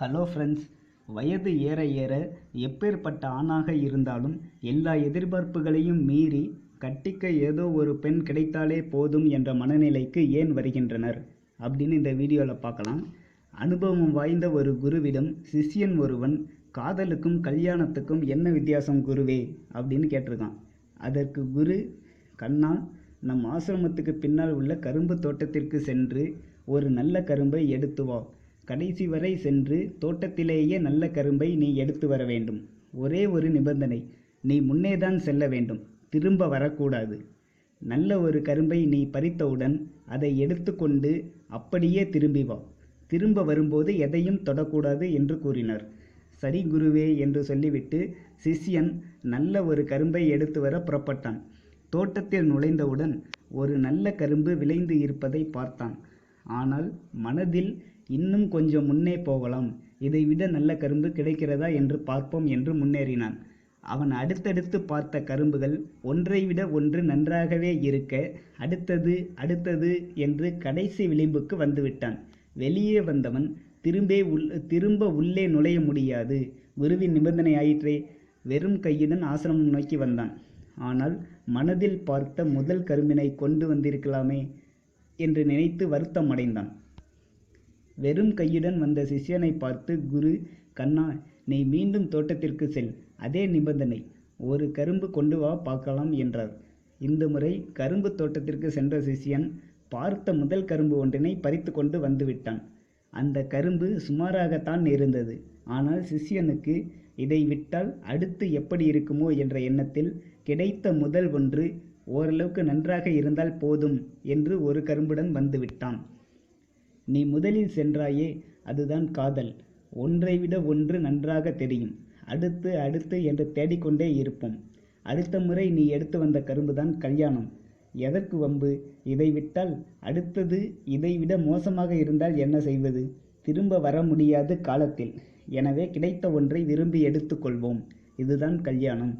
Hello friends வயது ஏற ஏற எப்பேற்பட்ட ஆணாக இருந்தாலும் எல்லா எதிர்பார்ப்புகளையும் மீறி கட்டிக்க ஏதோ ஒரு பெண் கிடைத்தாலே போதும் என்ற மனநிலைக்கு ஏன் வருகின்றனர்? அப்படின்னு இந்த வீடியோவில் பார்க்கலாம். அனுபவம் வாய்ந்த ஒரு குருவிடம் சிஷ்யன் ஒருவன் காதலுக்கும் கல்யாணத்துக்கும் என்ன வித்தியாசம் குருவே? அப்படின்னு கேட்டிருக்கான். அதற்கு குரு கண்ணா நம் ஆசிரமத்துக்கு பின்னால் உள்ள கரும்பு தோட்டத்திற்கு சென்று ஒரு நல்ல கரும்பை எடுத்து வா. கடைசி வரை சென்று தோட்டத்திலேயே நல்ல கரும்பை நீ எடுத்து வர வேண்டும். ஒரே ஒரு நிபந்தனை நீ முன்னேதான் செல்ல வேண்டும். திரும்ப வரக்கூடாது. நல்ல ஒரு கரும்பை நீ பறித்தவுடன் அதை எடுத்துக்கொண்டு அப்படியே திரும்பி வா. திரும்ப வரும்போது எதையும் தொடக்கூடாது என்று கூறினார். சரி குருவே என்று சொல்லிவிட்டு சிஷ்யன் நல்ல ஒரு கரும்பை எடுத்து வர புறப்பட்டான். தோட்டத்தில் நுழைந்தவுடன் ஒரு நல்ல கரும்பு விளைந்து இருப்பதை பார்த்தான். ஆனால் மனதில் இன்னும் கொஞ்சம் முன்னே போகலாம். இதைவிட நல்ல கரும்பு கிடைக்கிறதா என்று பார்ப்போம் என்று முன்னேறினான். அவன் அடுத்தடுத்து பார்த்த கரும்புகள் ஒன்றை விட ஒன்று நன்றாகவே இருக்க அடுத்தது அடுத்தது என்று கடைசி விளிம்புக்கு வந்துவிட்டான். வெளியே வந்தவன் திரும்பே உள் திரும்ப உள்ளே நுழைய முடியாது. குருவின் நிபந்தனை ஆயிற்றே வெறும் கையுடன் ஆசிரமம் நோக்கி வந்தான். ஆனால் மனதில் பார்த்த முதல் கரும்பினை கொண்டு வந்திருக்கலாமே என்று நினைத்து வருத்தம் அடைந்தான். வெறும் கையுடன் வந்த சிஷ்யனை பார்த்து குரு கண்ணா நீ மீண்டும் தோட்டத்திற்கு செல். அதே நிபந்தனை. ஒரு கரும்பு கொண்டு வா பார்க்கலாம் என்றார். இந்த முறை கரும்பு தோட்டத்திற்கு சென்ற சிஷ்யன் பார்த்த முதல் கரும்பு ஒன்றினை பறித்து கொண்டு வந்துவிட்டான் அந்த கரும்பு சுமாராகத்தான் இருந்தது ஆனால் சிஷ்யனுக்கு இதை விட்டால் அடுத்து எப்படி இருக்குமோ என்ற எண்ணத்தில் கிடைத்த முதல் ஒன்று ஓரளவுக்கு நன்றாக இருந்தால் போதும் என்று ஒரு கரும்புடன் வந்துவிட்டான் நீ முதலில் சென்றாயே அதுதான் காதல். ஒன்றை விட ஒன்று நன்றாக தெரியும். அடுத்து அடுத்து என்று தேடிக்கொண்டே இருப்போம். அடுத்த முறை நீ எடுத்து வந்த கரும்புதான் கல்யாணம். எதற்கு வம்பு? இதை விட்டால் அடுத்தது இதைவிட மோசமாக இருந்தால் என்ன செய்வது? திரும்ப வர முடியாது காலத்தில். எனவே கிடைத்த ஒன்றை விரும்பி எடுத்துக்கொள்வோம். இதுதான் கல்யாணம்.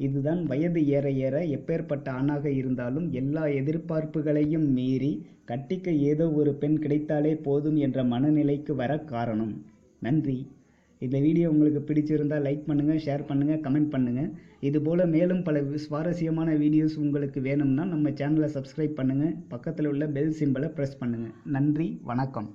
இதுதான் வயது ஏற ஏற எப்பேற்பட்ட ஆணாக இருந்தாலும் எல்லா எதிர்பார்ப்புகளையும் மீறி கட்டிக்க ஏதோ ஒரு பெண் கிடைத்தாலே போதும் என்ற மனநிலைக்கு வர காரணம். நன்றி. இந்த வீடியோ உங்களுக்கு பிடிச்சிருந்தால் லைக் பண்ணுங்கள் ஷேர் பண்ணுங்கள் கமெண்ட் பண்ணுங்கள் இதுபோல் மேலும் பல சுவாரஸ்யமான வீடியோஸ் உங்களுக்கு வேணும்னா நம்ம சேனலை சப்ஸ்கிரைப் பண்ணுங்கள் பக்கத்தில் உள்ள பெல் சிம்பிளை ப்ரெஸ் பண்ணுங்கள் நன்றி. வணக்கம்.